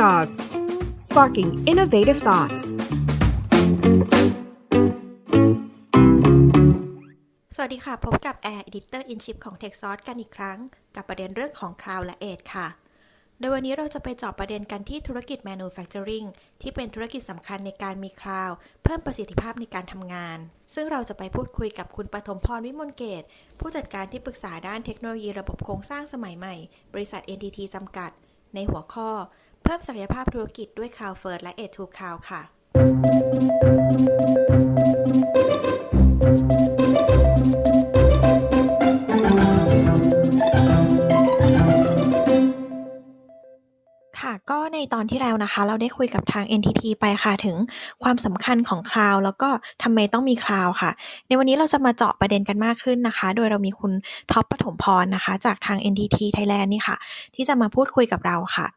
Jaws, sparking innovative thoughts. สวัสดีค่ะ พบกับ Air Editor in Chip ของ TechSource กันอีกครั้ง กับประเด็นเรื่องของ Cloud และ Edge ค่ะ โดยวันนี้เราจะไปเจาะประเด็นกันที่ธุรกิจ Manufacturing ที่เป็นธุรกิจสำคัญในการมี Cloud เพิ่มประสิทธิภาพในการทำงาน ซึ่งเราจะไปพูดคุยกับคุณปฐมพรวิมลเกต ผู้จัดการที่ปรึกษาด้านเทคโนโลยีระบบโครงสร้างสมัยใหม่ บริษัท NTT จำกัดในหัวข้อ พิ่มศักยภาพธุรกิจด้วย Cloud First และ Edge to Cloud ค่ะค่ะก็ในตอนที่แล้วนะคะ เราได้คุยกับทาง NTT ไปค่ะถึงความสำคัญของคลาวแล้วก็ทำไมต้องมีคลาวค่ะ ในวันนี้เราจะมาเจาะประเด็นกันมากขึ้นนะคะ โดยเรามีคุณท็อปปฐมพรนะคะ จากทาง NTT Thailand นี่ค่ะ ที่จะมาพูดคุยกับเราค่ะ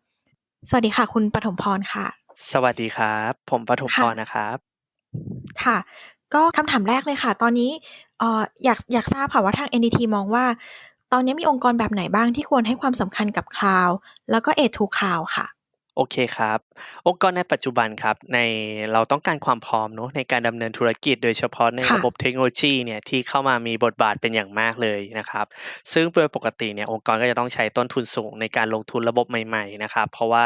สวัสดีค่ะ คุณปฐมพรค่ะ สวัสดีครับ ผมปฐมพค่ะรนะครับ ค่ะ ก็คำถามแรกเลยค่ะ ตอนนี้เอ่ออยากอยากทราบค่ะว่าทาง NTT มองว่า ตอนนี้มีองค์กรแบบไหนบ้างที่ควรให้ความสำคัญกับคลาวด์แล้วก็ Edge to Cloud ค่ะ โอเคครับองค์กรในปัจจุบันครับ ในเราต้องการความพร้อมเนอะในการดำเนินธุรกิจโดยเฉพาะในค่ะ ระบบเทคโนโลยีเนี่ยที่เข้ามามีบทบาทเป็นอย่างมากเลยนะครับ ซึ่งโดยปกติเนี่ยองค์กรก็จะต้องใช้ต้นทุนสูงในการลงทุนระบบใหม่ๆนะครับ เพราะว่า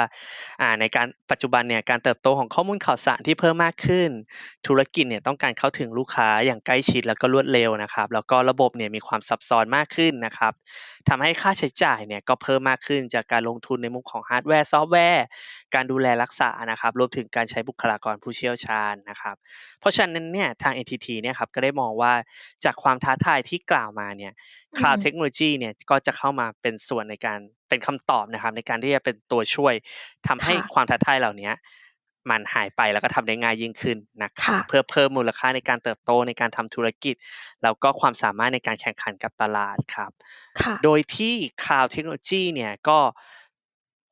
อ่าในการปัจจุบันเนี่ยการเติบโตของข้อมูลข่าวสารที่เพิ่มมากขึ้น ธุรกิจเนี่ยต้องการเข้าถึงลูกค้าอย่างใกล้ชิดแล้วก็รวดเร็วนะครับ แล้วก็ระบบเนี่ยมีความซับซ้อนมากขึ้นนะครับทำให้ค่าใช้จ่ายเนี่ยก็เพิ่มมากขึ้นจากการลงทุนในมุมของฮาร์ดแวร์ซอฟต์แวร์การดูแลรักษานะครับรวมถึงการใช้บุคลากรผู้เชี่ยวชาญนะครับ เพราะฉะนั้นเนี่ยทาง NTT เนี่ยครับก็ได้มองว่าจากความท้าทายที่กล่าวมาเนี่ยอื Cloud ม Technology เนี่ยก็จะเข้ามาเป็นส่วนในการเป็นคำตอบนะครับ ในการที่จะเป็นตัวช่วยทำให้ค่ะความท้าทายเหล่าเนี้ยมันหายไปแล้วก็ทำได้ง่ายยิ่งขึ้นนะครับค่ะเพื่อเพิ่มมูลค่าในการเติบโตในการทำธุรกิจ แล้วก็ความสามารถในการแข่งขันกับตลาดครับค่ะโดยที่ Cloud Technology เนี่ยก็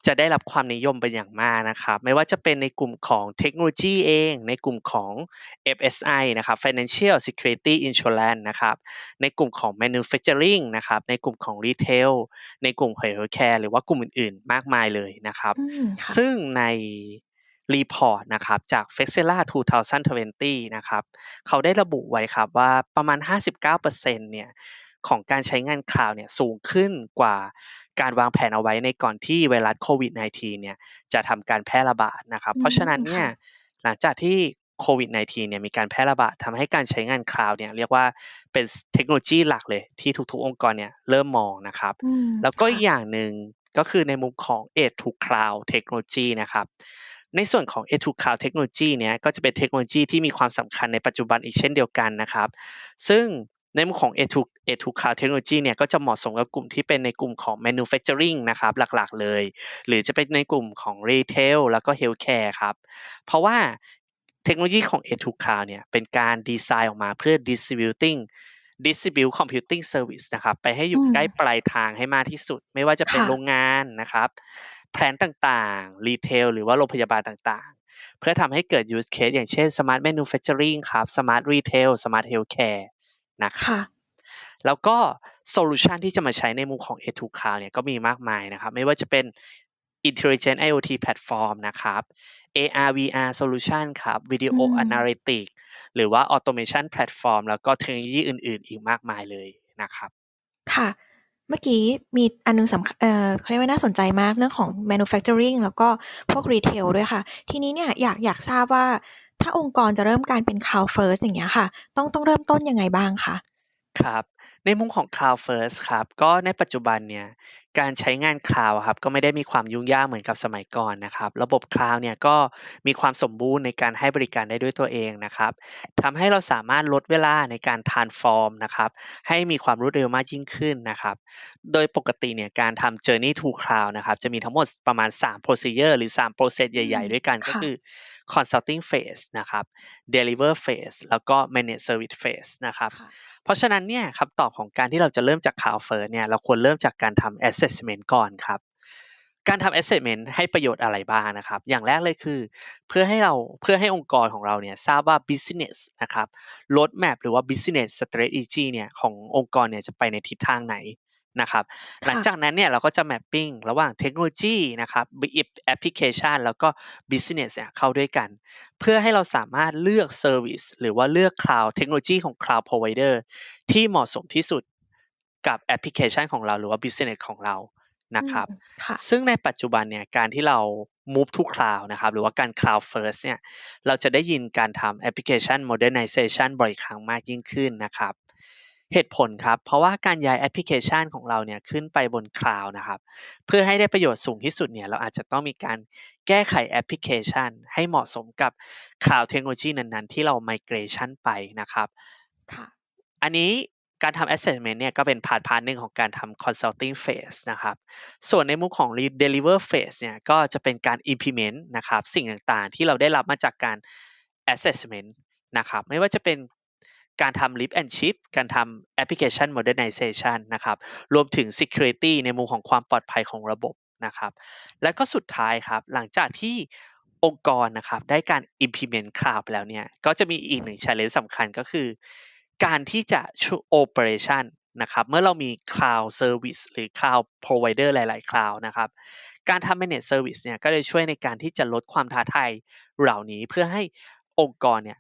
จะได้รับความนิยมเป็นอย่างมากนะครับ ไม่ว่าจะเป็นในกลุ่มของเทคโนโลยีเอง ในกลุ่มของ FSI นะครับ Financial Security Insurance นะครับ ในกลุ่มของ Manufacturing นะครับ ในกลุ่มของ Retail ในกลุ่มของ Healthcare หรือว่ากลุ่มอื่นๆ มากมายเลยนะครับอืมค่ะซึ่งในรีพอร์ตนะครับจาก f e x e l a 2020 นะครับ เขาได้ระบุไว้ครับว่าประมาณ 59%เนี่ย ของการใช้งานคลาวด์เนี่ยสูงขึ้นกว่าการวางแผนเอาไว้ในก่อนที่ไวรัสโควิด -19 เนี่ยจะทำการแพร่ระบาดนะครับอืเพราะฉะนั้นมเนี่ยค่ะหลังจากที่โควิด -19 เนี่ยมีการแพร่ระบาดทำให้การใช้งานคลาวด์เนี่ยเรียกว่าเป็นเทคโนโลยีหลักเลยที่ทุกๆ องค์กรเนี่ยเริ่มมองนะครับอืมแล้วก็ค่ะอีกอย่างหนึ่งก็คือในมุมของ Edge to Cloud Technology นะครับในส่วนของ Edge to Cloud Technology เนี่ยก็จะเป็นเทคโนโลยีที่มีความสำคัญในปัจจุบันอีกเช่นเดียวกันนะครับ ซึ่ง ในมุมของ Edge to Edge to Cloud Technology เนี่ยก็จะเหมาะสมกับกลุ่มที่เป็นในกลุ่มของ Manufacturing นะครับหลักๆเลย หรือจะเป็นในกลุ่มของ Retail แล้วก็ Healthcare ครับเพราะว่าเทคโนโลยีของ Edge to Cloud เนี่ยเป็นการดีไซน์ออกมาเพื่อ distributing distribute computing service นะครับไปให้ออืยู่ใกล้มปลายทางให้มากที่สุด ไม่ว่าจะเป็นค่ะโรงงานนะครับแพลนต่างๆ รีเทลหรือว่าโรงพยาบาลต่างๆ เพื่อทำให้เกิด use case อย่างเช่น smart manufacturing ครับ smart retail smart healthcare นะครับค่ะแล้วก็โซลูชันที่จะมาใช้ในมุมของ A2 Cloud เนี่ยก็มีมากมายนะครับ ไม่ว่าจะเป็น Intelligent IoT Platform นะครับ AR VR Solution ครับอื Video ม Analytics หรือว่า Automation Platform แล้วก็เทคโนโลยีอื่น ๆ อีกมากมายเลยนะครับ ค่ะ เมื่อกี้มีอันหนึงสำคัญเอ่อเขาเรียกว่าน่าสนใจมากเรื่องของ manufacturing แล้วก็พวก retail ด้วยค่ะ ทีนี้เนี่ยอยากอยากทราบว่าถ้าองค์กรจะเริ่มการเป็น cloud first อย่างเงี้ยค่ะ ต้องต้องเริ่มต้นยังไงบ้างคะ ครับ ในมุมของ Cloud First ครับ ก็ในปัจจุบันเนี่ย การใช้งานคลาวด์ครับก็ไม่ได้มีความยุ่งยากเหมือนกับสมัยก่อนนะครับ ระบบคลาวด์เนี่ยก็มีความสมบูรณ์ในการให้บริการได้ด้วยตัวเองนะครับทำให้เราสามารถลดเวลาในการ transform นะครับให้มีความรวดเร็วมากยิ่งขึ้นนะครับ โดยปกติเนี่ยการทำ Journey to Cloud นะครับจะมีทั้งหมดประมาณ 3 procedure หรือ 3 process อืใหญ่มๆด้วยกันก็ค่ะคือ consulting phase นะครับ deliver phase แล้วก็ manage service phase นะครับค่ะเพราะฉะนั้นเนี่ยคำตอบของการที่เราจะเริ่มจาก Cloud First เนี่ยเราควรเริ่มจากการทำ assessment ก่อนครับ การทำ assessment ให้ประโยชน์อะไรบ้างนะครับ อย่างแรกเลยคือ เพื่อให้เราเพื่อให้องค์กรของเราเนี่ยทราบว่า business นะครับ roadmap หรือว่า business strategy เนี่ยขององค์กรเนี่ยจะไปในทิศทางไหนนะครับ หลังค่ะจากนั้นเนี่ยเราก็จะ mapping ระหว่างเทคโนโลยีนะครับแอปพลิเคชันแล้วก็ business เนี่ยเข้าด้วยกัน เพื่อให้เราสามารถเลือก service หรือว่าเลือก cloud เทคโนโลยีของ cloud provider ที่เหมาะสมที่สุด กับแอปพลิเคชันของเราหรือว่า business ของเรานะครับอืมค่ะซึ่งในปัจจุบันเนี่ยการที่เรา move to cloud นะครับ หรือว่าการ cloud first เนี่ย เราจะได้ยินการทำแอปพลิเคชัน modernization บ่อยครั้งมากยิ่งขึ้นนะครับ เหตุผลครับ เพราะว่าการย้ายแอปพลิเคชันของเราเนี่ยขึ้นไปบนคลาวด์นะครับ เพื่อให้ได้ประโยชน์สูงที่สุดเนี่ย เราอาจจะต้องมีการแก้ไขแอปพลิเคชัน ให้เหมาะสมกับคลาวด์เทคโนโลยีนั้นๆ ที่เรา migration ไปนะครับค่ะอันนี้ การทำ assessment เนี่ยก็เป็นพาร์ทพาร์ทหนึ่งของการทำ consulting phase นะครับ ส่วนในมุมของ deliver phase เนี่ยก็จะเป็นการ implement นะครับ สิ่งต่างๆ ที่เราได้รับมาจากการ assessment นะครับ ไม่ว่าจะเป็นการทำ lift and shift การทำ application modernization นะครับ รวมถึง security ในมุมของความปลอดภัยของระบบนะครับ และก็สุดท้ายครับ หลังจากที่องค์กรนะครับได้การ implement cloud แล้วเนี่ย ก็จะมีอีกหนึ่ง challenge สำคัญก็คือ การที่จะช่วย operation นะครับเมื่อเรามี cloud service หรือ cloud provider หลาย ๆ cloud นะครับการทำ manage service เนี่ยก็จะช่วยในการที่จะลดความท้าทายเหล่านี้เพื่อให้องค์กรเนี่ย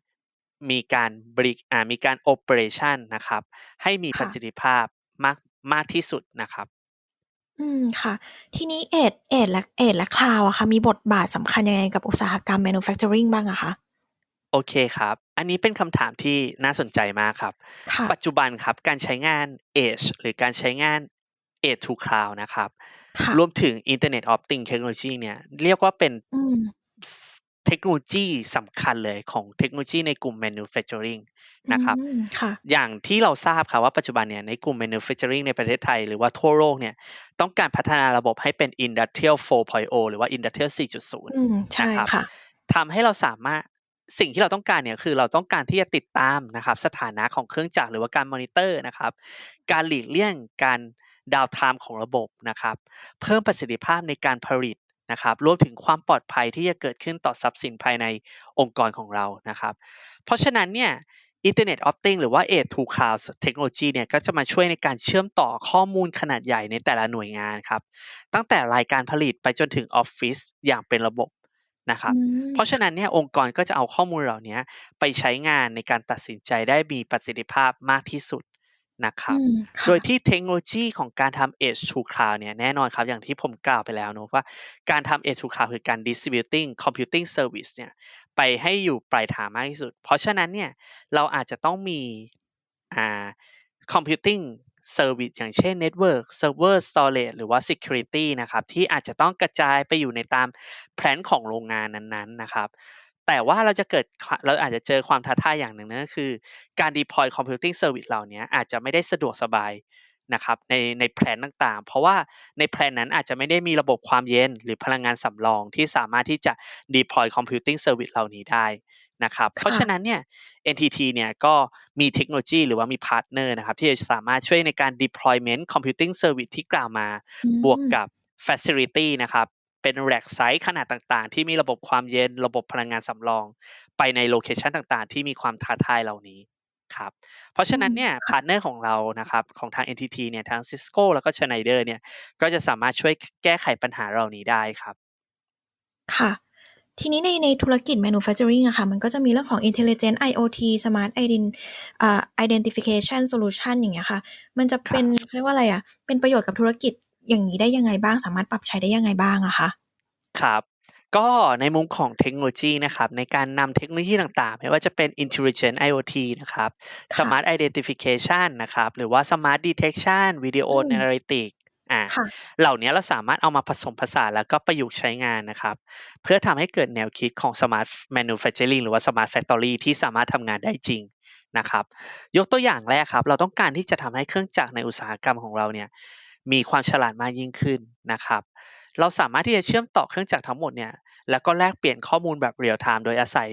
มีการบริอ่ามีการ operation นะครับ ให้มีค่ะประสิทธิภาพมากมากที่สุดนะครับ อืมค่ะ ทีนี้เอดเอดและเอดและคลาวอะค่ะมีบทบาทสำคัญยังไงกับอุตสาหกรรม manufacturing บ้างอะคะโอเคครับ อันนี้เป็นคำถามที่น่าสนใจมากครับค่ะปัจจุบันครับการใช้งาน Edge หรือการใช้งาน Edge to Cloud นะครับค่ะรวมถึง Internet of Things Technology เนี่ยเรียกว่าเป็นอืมเทคโนโลยีสำคัญเลยของเทคโนโลยีในกลุ่ม manufacturing นะครับอืมค่ะอย่างที่เราทราบครับว่าปัจจุบันเนี่ยในกลุ่ม manufacturing ในประเทศไทย หรือว่าทั่วโลกเนี่ยต้องการพัฒนาระบบให้เป็น industrial 4.0 หรือว่า industrial 4.0อืมใช่นะครับค่ะทำให้เราสามารถ สิ่งที่เราต้องการเนี่ยคือเราต้องการที่จะติดตามนะครับสถานะของเครื่องจักรหรือว่าการมอนิเตอร์นะครับ การหลีกเลี่ยงการดาวไทม์ของระบบนะครับ เพิ่มประสิทธิภาพในการผลิตนะครับรวมถึงความปลอดภัยที่จะเกิดขึ้นต่อทรัพย์สินภายในองค์กรของเรานะครับ เพราะฉะนั้นเนี่ย Internet of Things หรือว่า Edge to Cloud Technology เนี่ยก็จะมาช่วยในการเชื่อมต่อข้อมูลขนาดใหญ่ในแต่ละหน่วยงานครับ ตั้งแต่รายการผลิตไปจนถึงออฟฟิศอย่างเป็นระบบ นะครับอืมเพราะฉะนั้นเนี่ยองค์กรก็จะเอาข้อมูลเหล่านี้ไปใช้งานในการตัดสินใจได้มีประสิทธิภาพมากที่สุดนะครับอืมค่ะโดยที่เทคโนโลยีของการทำ Edge to Cloud เนี่ยแน่นอนครับอย่างที่ผมกล่าวไปแล้วเนอะว่าการทำ Edge to Cloud คือการ distributing computing service เนี่ยไปให้อยู่ปลายทางมากที่สุด เพราะฉะนั้นเนี่ยเราอาจจะต้องมีอ่า computing service อย่างเช่น network server storage หรือว่า security นะครับที่อาจจะต้องกระจายไปอยู่ในตามแผนของโรงงานนั้นๆนะครับแต่ว่าเราจะเกิดเราอาจจะเจอความท้าทายอย่างหนึ่งนั่นก็คือการ deploy computing service เหล่านี้อาจจะไม่ได้สะดวกสบายนะครับในในแผนต่างๆ เพราะว่าในแผนนั้นอาจจะไม่ได้มีระบบความเย็นหรือพลังงานสำรองที่สามารถที่จะ deploy computing service เหล่านี้ได้ นะครับ เพราะฉะนั้นเนี่ย NTT เนี่ยก็มีเทคโนโลยีหรือว่ามีพาร์ทเนอร์นะครับที่จะสามารถช่วยในการ deployment computing service ที่กล่าวมาอืมบวกกับ facility นะครับเป็น rack site ขนาดต่างๆ ที่มีระบบความเย็นระบบพลังงานสำรอง ไปในโลเคชันต่างๆ ที่มีความท้าทายเหล่านี้ครับเพราะฉะนั้นเนี่ยพาร์ทเนอร์ของเรานะครับของทาง NTT เนี่ยทาง Cisco แล้วก็ Schneider เนี่ยก็จะสามารถช่วยแก้ไขปัญหาเหล่านี้ได้ครับ ค่ะ ทีนี้ในในธุรกิจ manufacturing อะค่ะ มันก็จะมีเรื่องของ intelligent IoT smart ident อ่า identification solution อย่างเงี้ยค่ะ มันจะเป็นเขาเรียกว่าอะไรอะเป็นประโยชน์กับธุรกิจอย่างนี้ได้ยังไงบ้าง สามารถปรับใช้ได้ยังไงบ้างอะคะ ครับ ก็ในมุมของเทคโนโลยีนะครับ ในการนำเทคโนโลยีต่างๆ ไม่ว่าจะเป็น intelligent IoT นะครับ ค่ะ smart identification นะครับ หรือว่า smart detection video อืม analytics อ่าค่ะเหล่านี้เราสามารถเอามาผสมผสานแล้วก็ประยุกต์ใช้งานนะครับ เพื่อทำให้เกิดแนวคิดของ smart manufacturing หรือว่า smart factory ที่สามารถทำงานได้จริงนะครับ ยกตัวอย่างแรกครับ เราต้องการที่จะทำให้เครื่องจักรในอุตสาหกรรมของเราเนี่ยมีความฉลาดมากยิ่งขึ้นนะครับ เราสามารถที่จะเชื่อมต่อเครื่องจักรทั้งหมดเนี่ยแล้วก็แลกเปลี่ยนข้อมูลแบบเรียลไทม์โดยอาศัย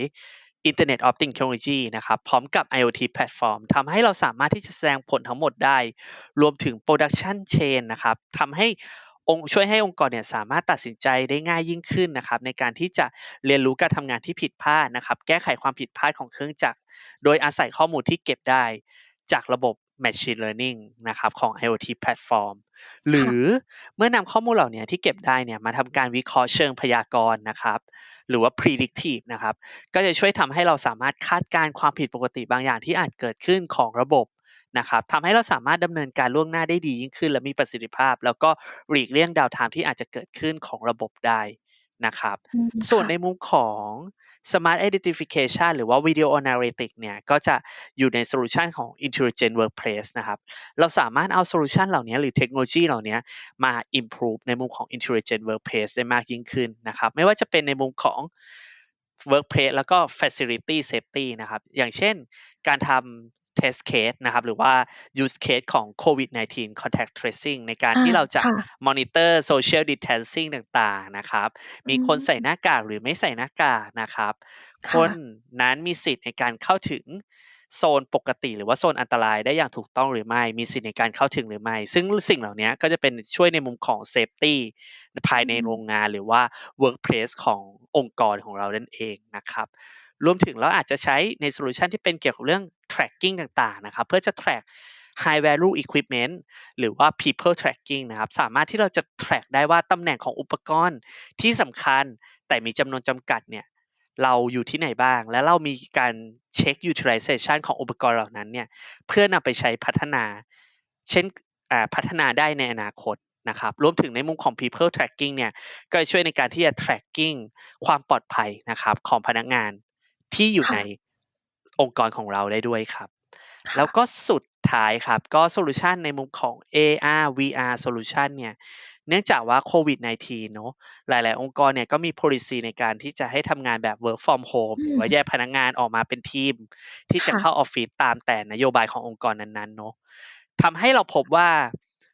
Internet of Things Technology นะครับพร้อมกับ IoT Platform ทำให้เราสามารถที่จะแสดงผลทั้งหมดได้ รวมถึง Production Chain นะครับทำให้องค์ช่วยให้องค์กรเนี่ยสามารถตัดสินใจได้ง่ายยิ่งขึ้นนะครับในการที่จะเรียนรู้การทำงานที่ผิดพลาดนะครับ แก้ไขความผิดพลาดของเครื่องจักร โดยอาศัยข้อมูลที่เก็บได้ จากระบบ Machine Learning นะครับของ IoT Platform หรือเมื่อนำข้อมูลเหล่านี้ที่เก็บได้เนี่ยมาทำการวิเคราะห์เชิงพยากรณ์นะครับ หรือว่า predictive นะครับ ก็จะช่วยทำให้เราสามารถคาดการณ์ความผิดปกติบางอย่างที่อาจเกิดขึ้นของระบบนะครับทำให้เราสามารถดำเนินการล่วงหน้าได้ดียิ่งขึ้น และมีประสิทธิภาพ แล้วก็หลีกเลี่ยงดาวไทม์ที่อาจจะเกิดขึ้นของระบบได้นะครับอืมส่วนค่ะในมุมของ Smart Identification หรือว่า Video Analytics เนี่ยก็จะอยู่ในโซลูชันของ Intelligent Workplace นะครับ เราสามารถเอาโซลูชันเหล่านี้หรือเทคโนโลยีเหล่านี้มา improve ในมุมของ Intelligent Workplace ได้มากยิ่งขึ้นนะครับ ไม่ว่าจะเป็นในมุมของ Workplace แล้วก็ Facility Safety นะครับ อย่างเช่นการทำ test case นะครับหรือว่า use case ของ COVID-19 contact tracing ในการอาที่เราจะค่ะ monitor social distancing ต่างๆนะครับ มีคนใส่หน้ากากหรือไม่ใส่หน้ากากนะครับคค่ะนนั้นมีสิทธิ์ในการเข้าถึงโซนปกติหรือว่าโซนอันตรายได้อย่างถูกต้องหรือไม่ มีสิทธิ์ในการเข้าถึงหรือไม่ ซึ่งสิ่งเหล่านี้ก็จะเป็นช่วยในมุมของ safety ภายในอืมโรงงานหรือว่า workplace ขององค์กรของเรานั่นเองนะครับ รวมถึงเราอาจจะใช้ในโซลูชันที่เป็นเกี่ยวกับเรื่อง tracking ต่างๆนะครับ เพื่อจะ track high value equipment หรือว่า people tracking นะครับ สามารถที่เราจะ track ได้ว่าตำแหน่งของอุปกรณ์ที่สำคัญ แต่มีจำนวนจำกัดเนี่ยเราอยู่ที่ไหนบ้าง และเรามีการเช็ค utilization ของอุปกรณ์เหล่านั้นเนี่ยเพื่อนำไปใช้พัฒนา เช่นพัฒนาได้ในอนาคตนะครับรวมถึงในมุมของ people tracking เนี่ยก็จะช่วยในการที่จะ tracking ความปลอดภัยนะครับของพนักงานที่อยู่ใน องค์กรของเราได้ด้วยครับค่ะแล้วก็สุดท้ายครับ ก็โซลูชันในมุมของ AR VR solution เนี่ยเนื่องจากว่าโควิด -19 เนาะหลาย ๆ องค์กรเนี่ยก็มี policy ในการที่จะให้ทำงานแบบ work from home อืหรือมว่าแยกพนักงานออกมาเป็นทีม ที่จะค่ะเข้าออฟฟิศตามแต่นโยบายขององค์กรนั้น ๆ เนาะทำให้เราพบว่า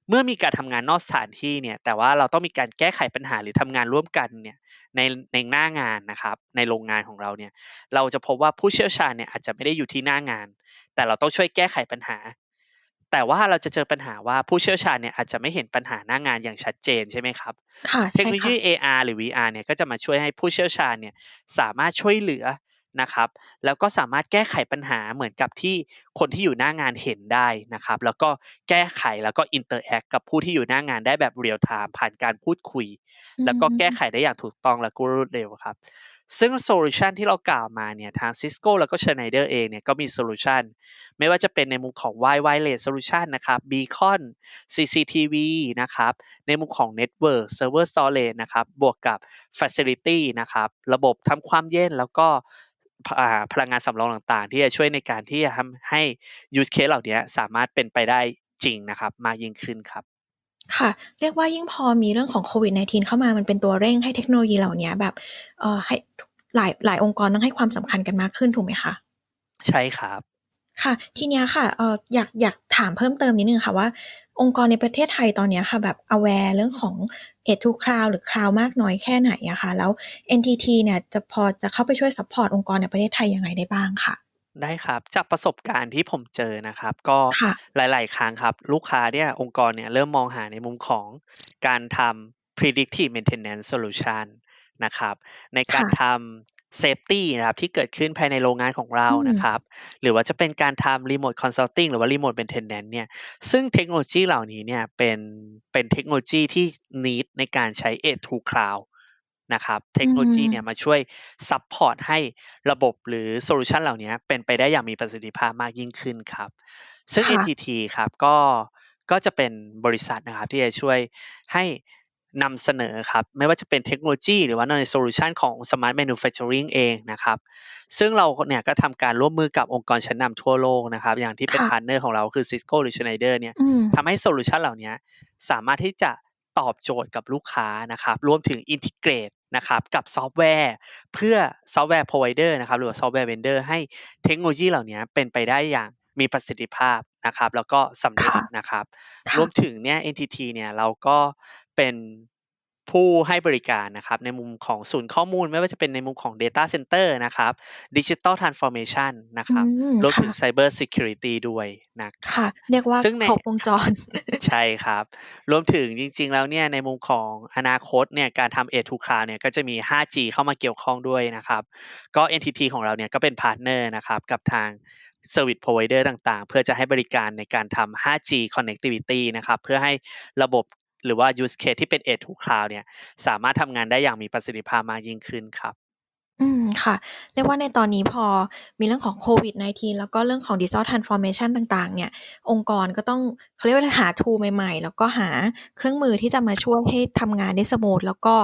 เมื่อมีการทำงานนอกสถานที่เนี่ย แต่ว่าเราต้องมีการแก้ไขปัญหาหรือทำงานร่วมกันเนี่ยในในหน้างานนะครับ ในโรงงานของเราเนี่ย เราจะพบว่าผู้เชี่ยวชาญเนี่ยอาจจะไม่ได้อยู่ที่หน้างาน แต่เราต้องช่วยแก้ไขปัญหา แต่ว่าเราจะเจอปัญหาว่าผู้เชี่ยวชาญเนี่ยอาจจะไม่เห็นปัญหาหน้างานอย่างชัดเจนใช่ไหมครับค่ะเทใช่คโนโลค่ะยี AR หรือ VR เนี่ยก็จะมาช่วยให้ผู้เชี่ยวชาญเนี่ยสามารถช่วยเหลือ นะครับ แล้วก็สามารถแก้ไขปัญหาเหมือนกับที่คนที่อยู่หน้างานเห็นได้นะครับ แล้วก็แก้ไขแล้วก็ interact กับผู้ที่อยู่หน้างานได้แบบ real time ผ่านการพูดคุยอืแล้วก็แก้มไขได้อย่างถูกต้องและก็รวดเร็วครับ ซึ่งโซลูชันที่เรากล่าวมาเนี่ยทาง Cisco แล้วก็ Schneider เองเนี่ยก็มีโซลูชันไม่ว่าจะเป็นในมุมของ Wi Wireless Solution นะครับ Beacon CCTV นะครับ ในมุมของ Network Server Storage นะครับ บวกกับ Facility นะครับ ระบบทำความเย็นแล้วก็ พอ่าพลังงานสำรองต่างๆ ที่จะช่วยในการที่จะทำให้ use case เหล่านี้สามารถเป็นไปได้จริงนะครับ มากยิ่งขึ้นครับค่ะเรียกว่ายิ่งพอมีเรื่องของโควิด -19 เข้ามามันเป็นตัวเร่งให้เทคโนโลยีเหล่านี้แบบเอ่อให้หลายหลายองค์กรต้องให้ความสำคัญกันมากขึ้นถูกไหมคะใช่ครับ ค่ะ ทีเนี้ยค่ะเอ่ออยากอยากถามเพิ่มเติมนิดนึงค่ะว่า องค์กรในประเทศไทยตอนเนี้ยค่ะแบบ aware เรื่องของ Edge to Cloud หรือ Cloud มากน้อยแค่ไหนอะคะแล้ว NTT เนี่ยจะพอจะเข้าไปช่วยซัพพอร์ตองค์กรในประเทศไทยยังไงได้บ้างค่ะได้ครับจากประสบการณ์ที่ผมเจอนะครับ ก็ค่ะหลาย ๆ ครั้งครับ ลูกค้าเนี่ยองค์กรเนี่ยเริ่มมองหาในมุมของการทำ predictive maintenance solution นะครับ ในการค่ะทำ safety นะครับที่เกิดขึ้นภายในโรงงานของเราอืมนะครับ หรือว่าจะเป็นการทำ remote consulting หรือว่า remote maintenance เนี่ยซึ่งเทคโนโลยีเหล่านี้เนี่ยเป็นเป็นเทคโนโลยีที่ need ในการใช้ Edge to Cloud นะครับเทคโนโลยีเนี่ยมาช่วยซัพพอร์ตให้ระบบหรือโซลูชันเหล่านี้เป็นไปได้อย่างมีประสิทธิภาพมากยิ่งขึ้นครับ ซึ่งค่ะ NTT ครับก็ก็จะเป็นบริษัทนะครับที่จะช่วยให้ นำเสนอครับไม่ว่าจะเป็นเทคโนโลยีหรือว่าในโซลูชันของ Smart Manufacturing เองนะครับซึ่งเราเนี่ยก็ทำการร่วมมือกับองค์กรชั้นนำทั่วโลกนะครับอย่างที่เป็นค่ะพาร์ทเนอร์ของเราคือ Cisco หรือ Schneider เนี่ยอืมทำให้โซลูชันเหล่านี้สามารถที่จะตอบโจทย์กับลูกค้านะครับรวมถึงอินทิเกรตนะครับกับซอฟต์แวร์เพื่อซอฟต์แวร์ provider นะครับหรือว่าซอฟต์แวร์ vendor ให้เทคโนโลยีเหล่านี้เป็นไปได้อย่างมีประสิทธิภาพนะครับแล้วก็สำเร็จค่ะนะครับค่ะรวมถึงเนี่ย NTT เนี่ยเราก็ เป็นผู้ให้บริการนะครับในมุมของศูนย์ข้อมูลไม่ว่าจะเป็นในมุมของ Data Center นะครับ Digital Transformation นะครับอืมรวมถึงค่ะ Cyber Security ด้วยนะคค่ะรับ เรียกว่าซึ่งในครบวงจร ใช่ครับ รวมถึงจริง ๆ แล้วเนี่ยในมุมของอนาคตเนี่ยการทำ Edge to Cloud เนี่ยก็จะมี 5G เข้ามาเกี่ยวข้องด้วยนะครับ ก็ NTT ของเราเนี่ยก็เป็นพาร์ทเนอร์นะครับกับทาง Service Provider ต่างๆ เพื่อจะให้บริการในการทำ 5G connectivity นะครับ เพื่อให้ระบบ หรือว่า use case ที่เป็น Edge to Cloud เนี่ย สามารถทำงานได้อย่างมีประสิทธิภาพมากยิ่งขึ้นครับ อืมค่ะ เรียกว่าในตอนนี้พอมีเรื่องของโควิด -19 แล้วก็เรื่องของ Digital Transformation ต่างๆ เนี่ย องค์กรก็ต้องเขาเรียกว่าหา tool ใหม่ๆ แล้วก็หาเครื่องมือที่จะมาช่วยให้ทำงานได้สมูทแล้วก็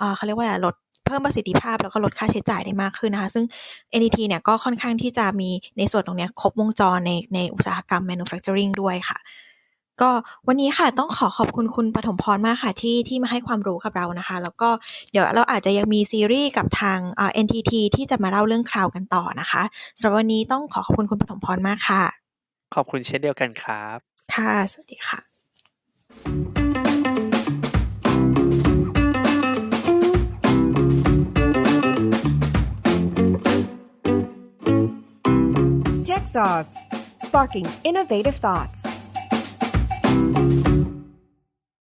อ่าเขาเรียกว่าลดเพิ่มประสิทธิภาพแล้วก็ลดค่าใช้จ่ายได้มากขึ้นนะคะ ซึ่ง NTT เนี่ยก็ค่อนข้างที่จะมีในส่วนตรงนี้ครบวงจรในในอุตสาหกรรม manufacturing ด้วยค่ะ ก็วันนี้ค่ะต้องขอขอบคุณคุณปฐมพรมากค่ะที่ที่มาให้ความรู้กับเรานะคะ แล้วก็เดี๋ยวเราอาจจะยังมีซีรีส์กับทางอ่า NTT ที่จะมาเล่าเรื่องคราวกันต่อนะคะสำหรับวันนี้ต้องขอขอบคุณคุณปฐมพรมากค่ะ ขอบคุณเช่นเดียวกันครับ ค่ะ สวัสดีค่ะ Tech Sauce, sparking innovative thoughts.